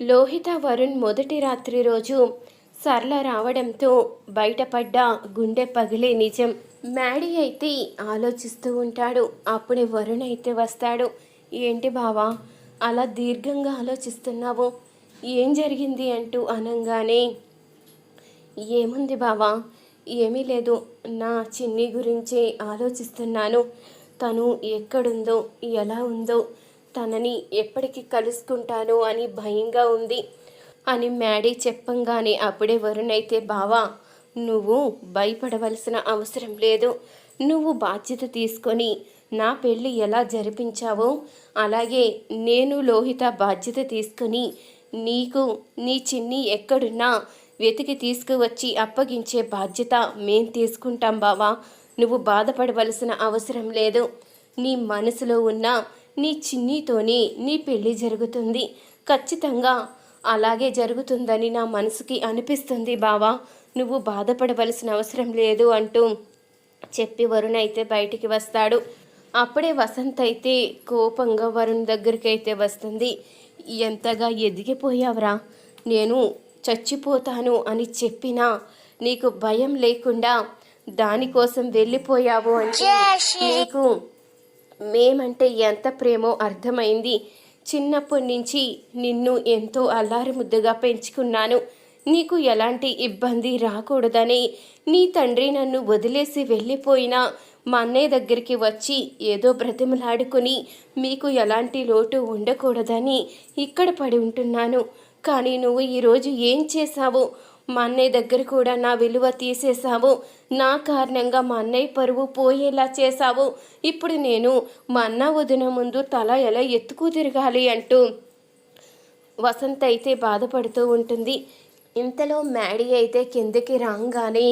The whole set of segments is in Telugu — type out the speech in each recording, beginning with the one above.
లోహిత వరుణ్ మొదటి రాత్రి రోజు సరళ రావడంతో బయటపడ్డ గుండె పగిలే నిజం. మ్యాడీ అయితే ఆలోచిస్తూ ఉంటాడు. అప్పుడే వరుణ్ అయితే వస్తాడు. ఏంటి బావా అలా దీర్ఘంగా ఆలోచిస్తున్నావు? ఏం జరిగింది? అంటూ అనంగానే ఏముంది బావా ఏమీ లేదు. నా చిన్ని గురించే ఆలోచిస్తున్నాను. తను ఎక్కడుందో ఎలా ఉందో తనని ఎప్పటికి కలుసుకుంటాను అని భయంగా ఉంది. అని మ్యాడీ చెప్పంగానే అప్పుడే వరుణ్ అయితే బావా నువ్వు భయపడవలసిన అవసరం లేదు. నువ్వు బాధ్యత తీసుకొని నా పెళ్ళి ఎలా జరిపించావో? అలాగే నేను లోహిత బాధ్యత తీసుకొని నీకు నీ చిన్ని ఎక్కడున్నా వెతికి తీసుకువచ్చి అప్పగించే బాధ్యత మేం తీసుకుంటాం బావా. నువ్వు బాధపడవలసిన అవసరం లేదు. నీ మనసులో ఉన్న నీ చిన్నితోనే నీ పెళ్ళి జరుగుతుంది. ఖచ్చితంగా అలాగే జరుగుతుందని నా మనసుకి అనిపిస్తుంది బావా. నువ్వు బాధపడవలసిన అవసరం లేదు అంటూ చెప్పి వరుణ్ అయితే బయటికి వస్తాడు. అప్పుడే వసంత్ అయితే కోపంగా వరుణ్ దగ్గరికి అయితే వస్తుంది. ఎంతగా ఎదిగిపోయావురా? నేను చచ్చిపోతాను అని చెప్పినా నీకు భయం లేకుండా దానికోసం వెళ్ళిపోయావు అంటే నీకు మేమంటే ఎంత ప్రేమో అర్థమైంది. చిన్నప్పటి నుంచి నిన్ను ఎంతో అల్లారి ముద్దుగా పెంచుకున్నాను. నీకు ఎలాంటి ఇబ్బంది రాకూడదని నీ తండ్రి నన్ను వదిలేసి వెళ్ళిపోయినా మా అన్నయ్య దగ్గరికి వచ్చి ఏదో బ్రతిమలాడుకుని మీకు ఎలాంటి లోటు ఉండకూడదని ఇక్కడ పడి ఉంటున్నాను. కానీ నువ్వు ఈరోజు ఏం చేశావు? మా అన్నయ్య దగ్గర కూడా నా విలువ తీసేశావు. నా కారణంగా మా అన్నయ్య పరువు పోయేలా చేశావు. ఇప్పుడు నేను మా అన్న వదిన ముందు తల ఎలా ఎత్తుకు తిరగాలి అంటూ వసంత్ అయితే బాధపడుతూ ఉంటుంది. ఇంతలో మ్యాడీ అయితే కిందకి రాగానే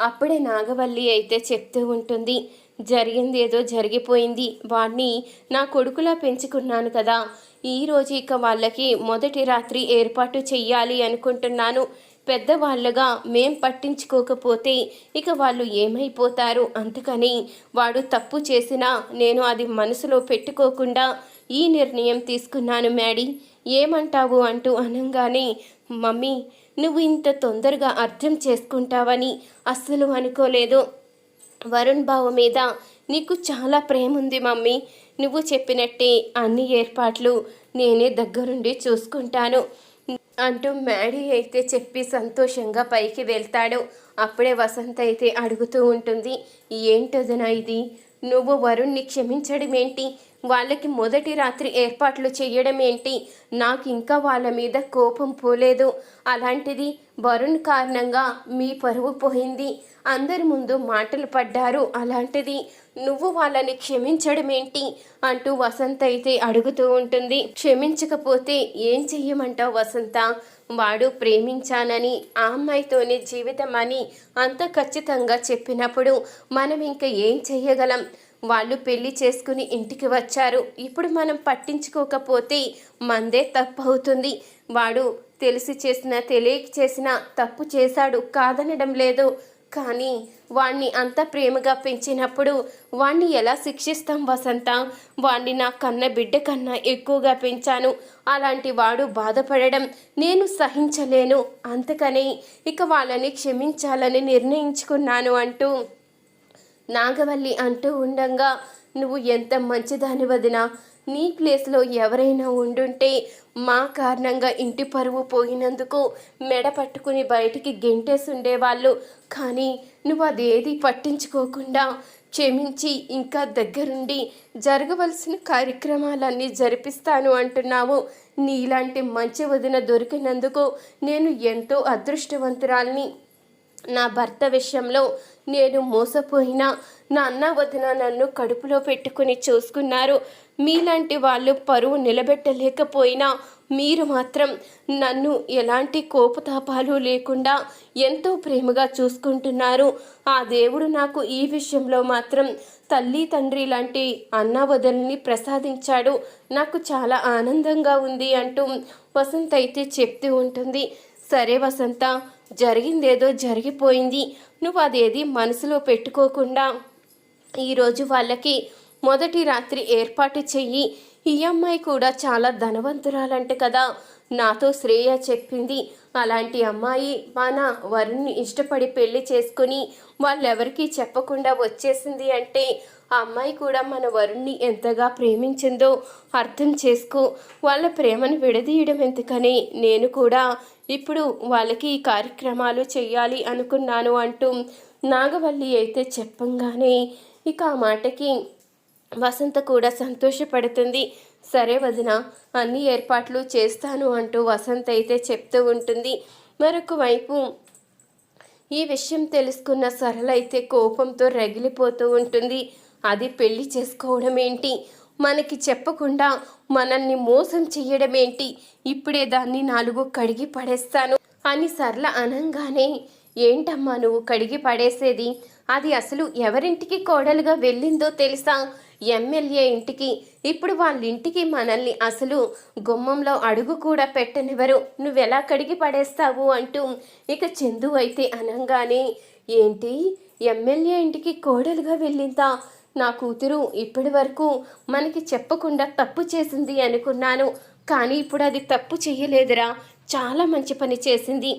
అప్పుడే నాగవల్లి అయితే చెప్తూ ఉంటుంది. జరిగింది ఏదో జరిగిపోయింది. వాడిని నా కొడుకులా పెంచుకున్నాను కదా. ఈరోజు ఇక వాళ్ళకి మొదటి రాత్రి ఏర్పాటు చెయ్యాలి అనుకుంటున్నాను. పెద్దవాళ్ళగా మేం పట్టించుకోకపోతే ఇక వాళ్ళు ఏమైపోతారు? అందుకని వాడు తప్పు చేసినా నేను అది మనసులో పెట్టుకోకుండా ఈ నిర్ణయం తీసుకున్నాను మ్యాడీ. ఏమంటావు అంటూ అనగానే మమ్మీ నువ్వు ఇంత తొందరగా అర్థం చేసుకుంటావని అస్సలు అనుకోలేదు. వరుణ్ బావ మీద నీకు చాలా ప్రేమ ఉంది మమ్మీ. నువ్వు చెప్పినట్టే అన్ని ఏర్పాట్లు నేనే దగ్గరుండి చూసుకుంటాను. అంటూ మ్యాడీ అయితే చెప్పి సంతోషంగా పైకి వెళ్తాడు. అప్పుడే వసంత్ అయితే అడుగుతూ ఉంటుంది. ఏంటదనా ఇది? నువ్వు వరుణ్ణి క్షమించడం ఏంటి వాళ్ళకి మొదటి రాత్రి ఏర్పాట్లు చేయడం ఏంటి నాకు ఇంకా వాళ్ళ మీద కోపం పోలేదు. అలాంటిది వరుణ్ కారణంగా మీ పరువు పోయింది. అందరి ముందు మాటలు పడ్డారు. అలాంటిది నువ్వు వాళ్ళని క్షమించడం ఏంటి అంటూ వసంత అయితే అడుగుతూ ఉంటుంది. క్షమించకపోతే ఏం చెయ్యమంటావు వసంత? వాడు ప్రేమించానని ఆ అమ్మాయితోనే జీవితం అని అంత ఖచ్చితంగా చెప్పినప్పుడు మనం ఇంకా ఏం చెయ్యగలం? వాళ్ళు పెళ్ళి చేసుకుని ఇంటికి వచ్చారు. ఇప్పుడు మనం పట్టించుకోకపోతే మందే తప్పు అవుతుంది వాడు తెలిసి చేసిన తెలియక చేసిన తప్పు చేశాడు. కాదనడం లేదు. కానీ వాణ్ణి అంత ప్రేమగా పెంచినప్పుడు వాణ్ణి ఎలా శిక్షిస్తాం వసంత? వాణ్ణి నా కన్న బిడ్డ కన్నా ఎక్కువగా పెంచాను. అలాంటి వాడు బాధపడడం నేను సహించలేను. అంతకని ఇక వాళ్ళని క్షమించాలని నిర్ణయించుకున్నాను అంటూ నాగవల్లి అంటూ ఉండంగా నువ్వు ఎంత మంచిదాని వదినా నీ ప్లేస్లో ఎవరైనా ఉండుంటే మా కారణంగా ఇంటి పరువు పోయినందుకు మెడ పట్టుకుని బయటికి గెంటేసి ఉండేవాళ్ళు కానీ నువ్వు అదేది పట్టించుకోకుండా క్షమించి ఇంకా దగ్గరుండి జరగవలసిన కార్యక్రమాలన్నీ జరిపిస్తాను అంటున్నావు. నీలాంటి మంచి వదిన దొరికినందుకు నేను ఎంతో అదృష్టవంతురాల్ని. నా భర్త విషయంలో నేను మోసపోయినా నా అన్న వదిన నన్ను కడుపులో పెట్టుకుని చూసుకున్నారు. మీలాంటి వాళ్ళు పరువు నిలబెట్టలేకపోయినా మీరు మాత్రం నన్ను ఎలాంటి కోపతాపాలు లేకుండా ఎంతో ప్రేమగా చూసుకుంటున్నారు. ఆ దేవుడు నాకు ఈ విషయంలో మాత్రం తల్లి తండ్రి లాంటి అన్న వదలని ప్రసాదించాడు. నాకు చాలా ఆనందంగా ఉంది అంటూ వసంత్ అయితే చెప్తూ ఉంటుంది. సరే వసంత జరిగిందేదో జరిగిపోయింది. నువ్వు అదేది మనసులో పెట్టుకోకుండా ఈరోజు వాళ్ళకి మొదటి రాత్రి ఏర్పాటు చెయ్యి. ఈ అమ్మాయి కూడా చాలా ధనవంతురాలంట కదా. నాతో శ్రేయ చెప్పింది. అలాంటి అమ్మాయి మన వరుణ్ని ఇష్టపడి పెళ్ళి చేసుకుని వాళ్ళెవరికీ చెప్పకుండా వచ్చేసింది అంటే ఆ అమ్మాయి కూడా మన వరుణ్ణి ఎంతగా ప్రేమించిందో అర్థం చేసుకో. వాళ్ళ ప్రేమను విడదీయడం ఎందుకని? నేను కూడా ఇప్పుడు వాళ్ళకి ఈ కార్యక్రమాలు చేయాలి అనుకున్నాను అంటూ నాగవల్లి అయితే చెప్పంగానే ఇక ఆ మాటకి వసంత కూడా సంతోషపడుతుంది. సరే వదిన అన్ని ఏర్పాట్లు చేస్తాను అంటూ వసంత అయితే చెప్తూ ఉంటుంది. మరొక వైపు ఈ విషయం తెలుసుకున్న సరళ అయితే కోపంతో రగిలిపోతూ ఉంటుంది. అది పెళ్ళి చేసుకోవడం ఏంటి? మనకి చెప్పకుండా మనల్ని మోసం చేయడం ఏంటి? ఇప్పుడే దాన్ని నాలుగు కడిగి పడేస్తాను. అని సర్ల అనంగానే ఏంటమ్మా నువ్వు కడిగి పడేసేది? అది అసలు ఎవరింటికి కోడలుగా వెళ్ళిందో తెలుసా? ఎమ్మెల్యే ఇంటికి. ఇప్పుడు వాళ్ళ ఇంటికి మనల్ని అసలు గుమ్మంలో అడుగు కూడా పెట్టనివ్వరు. నువ్వెలా కడిగి పడేస్తావు? అంటూ ఇక చందు అయితే అనంగానే ఏంటి? ఎమ్మెల్యే ఇంటికి కోడలుగా వెళ్ళిందా? నా కూతురు ఇప్పటి వరకు మనకి చెప్పకుండా తప్పు చేసింది అనుకున్నాను. కానీ ఇప్పుడు అది తప్పు చేయలేదురా చాలా మంచి పని చేసింది.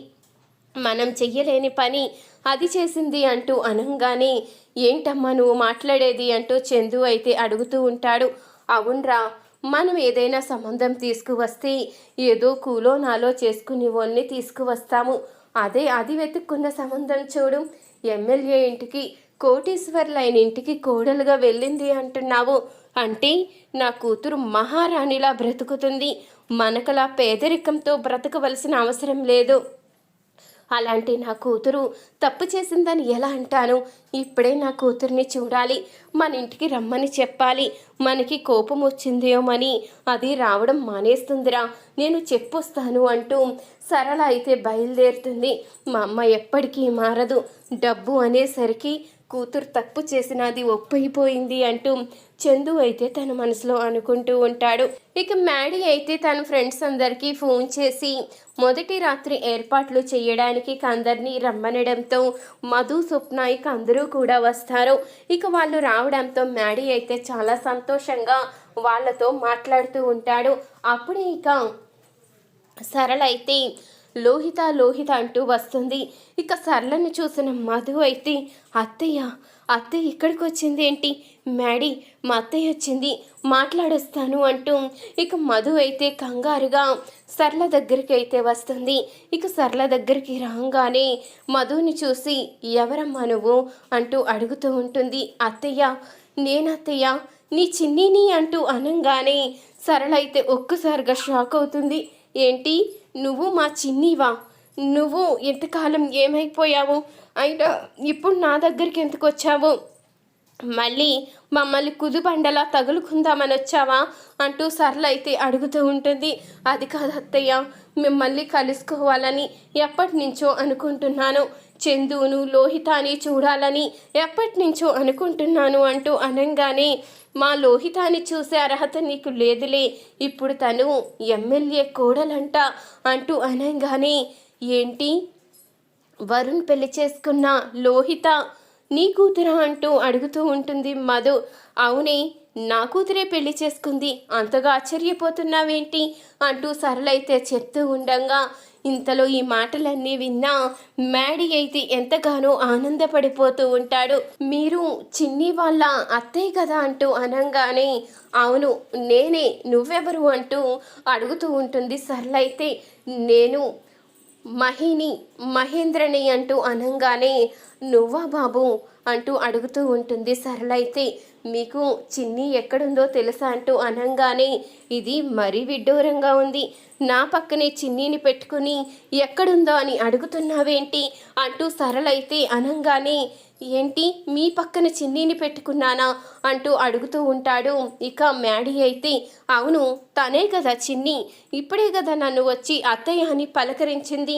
మనం చెయ్యలేని పని అది చేసింది అంటూ అనంగానే ఏంటమ్మా నువ్వు మాట్లాడేది? అంటూ చందు అయితే అడుగుతూ ఉంటాడు. అవునరా మనం ఏదైనా సంబంధం తీసుకువస్తే ఏదో కూలో నాలో చేసుకుని వాళ్ళని తీసుకువస్తాము. అదే అది వెతుక్కున్న సంబంధం చూడు. ఎమ్మెల్యే ఇంటికి కోటీశ్వర్లైన ఇంటికి కోడలుగా వెళ్ళింది అంటున్నావు. అంటే నా కూతురు మహారాణిలా బ్రతుకుతుంది. మనకలా పేదరికంతో బ్రతకవలసిన అవసరం లేదు. అలాంటి నా కూతురు తప్పు చేసిందని ఎలా అంటాను? ఇప్పుడే నా కూతుర్ని చూడాలి. మన ఇంటికి రమ్మని చెప్పాలి. మనకి కోపం వచ్చిందేమని అది రావడం మానేస్తుందిరా. నేను చెప్పొస్తాను అంటూ సరళ అయితే బయలుదేరుతుంది. మా అమ్మ ఎప్పటికీ మారదు. డబ్బు అనేసరికి కూతురు తప్పు చేసినది ఒప్పైపోయింది అంటూ చందు అయితే తన మనసులో అనుకుంటూ ఉంటాడు. ఇక మ్యాడీ అయితే తన ఫ్రెండ్స్ అందరికీ ఫోన్ చేసి మొదటి రాత్రి ఏర్పాట్లు చేయడానికి అందరినీ రమ్మనడంతో మధు స్వప్న ఇక అందరూ కూడా వస్తారు. ఇక వాళ్ళు రావడంతో మ్యాడీ అయితే చాలా సంతోషంగా వాళ్ళతో మాట్లాడుతూ ఉంటాడు. అప్పుడే ఇక సరళ అయితే లోహిత లోహిత అంటూ వస్తుంది. ఇక సర్లను చూసిన మధు అయితే అత్తయ్య అత్తయ్య ఇక్కడికి వచ్చింది ఏంటి? మ్యాడీ మా అత్తయ్య వచ్చింది మాట్లాడొస్తాను అంటూ ఇక మధు అయితే కంగారుగా సర్ల దగ్గరికి అయితే వస్తుంది. ఇక సర్ల దగ్గరికి రాగానే మధుని చూసి ఎవరమ్మా నువ్వు? అంటూ అడుగుతూ ఉంటుంది. అత్తయ్య నేనత్తయ్య నీ చిన్నిని అంటూ అనంగానే సరళ అయితే ఒక్కసారిగా షాక్ అవుతుంది. ఏంటి? నువ్వు మా చిన్నివా. నువ్వు ఎంతకాలం ఏమైపోయావు? అయినా ఇప్పుడు నా దగ్గరికి ఎందుకు వచ్చావు? మళ్ళీ మమ్మల్ని కుదుబండలా తగులుకుందామని వచ్చావా? అంటూ సర్లైతే అయితే అడుగుతూ ఉంటుంది. అది కాదు అత్తయ్య మిమ్మల్ని కలుసుకోవాలని ఎప్పటి నుంచో అనుకుంటున్నాను. చందును లోహితాని చూడాలని ఎప్పటి నుంచో అనుకుంటున్నాను అంటూ అనంగానే మా లోహితాన్ని చూసే అర్హత నీకు లేదులే. ఇప్పుడు తను ఎమ్మెల్యే కోడలంట అంటూ అనగానే ఏంటి? వరుణ్ పెళ్ళి చేసుకున్న లోహిత నీ కూతురా? అంటూ అడుగుతూ ఉంటుంది మధు. అవునే నా కూతురే పెళ్ళి చేసుకుంది. అంతగా ఆశ్చర్యపోతున్నావేంటి? అంటూ సరళైతే చెప్తూ ఉండంగా ఇంతలో ఈ మాటలన్నీ విన్నా మ్యాడీ అయితే ఎంతగానో ఆనందపడిపోతూ ఉంటాడు. మీరు చిన్ని వాళ్ళ అత్తయ్య కదా అంటూ అనంగానే అవును నేనే నువ్వెవరు అంటూ అడుగుతూ ఉంటుంది సరళైతే. నేను మహిని మహేంద్రని అంటూ అనంగానే నువ్వా బాబు? అంటూ అడుగుతూ ఉంటుంది సరళైతే. మీకు చిన్ని ఎక్కడుందో తెలుసా? అంటూ అనంగానే ఇది మరీ విడ్డూరంగా ఉంది. నా పక్కనే చిన్నీని పెట్టుకుని ఎక్కడుందో అని అడుగుతున్నావేంటి? అంటూ సరళైతే అనంగానే ఏంటి మీ పక్కన చిన్నీని పెట్టుకున్నానా అంటూ అడుగుతూ ఉంటాడు. ఇక మ్యాడీ అయితే అవును తనే కదా చిన్ని. ఇప్పుడే కదా నన్ను వచ్చి అత్తయ్య అని పలకరించింది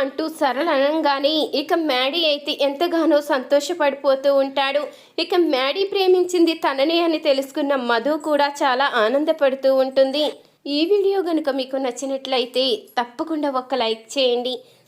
అంటూ సరళనంగానే ఇక మ్యాడీ అయితే ఎంతగానో సంతోషపడిపోతూ ఉంటాడు. ఇక మ్యాడీ ప్రేమించింది తననే అని తెలుసుకున్న మధు కూడా చాలా ఆనందపడుతూ ఉంటుంది. ఈ వీడియో కనుక మీకు నచ్చినట్లయితే తప్పకుండా ఒక లైక్ చేయండి.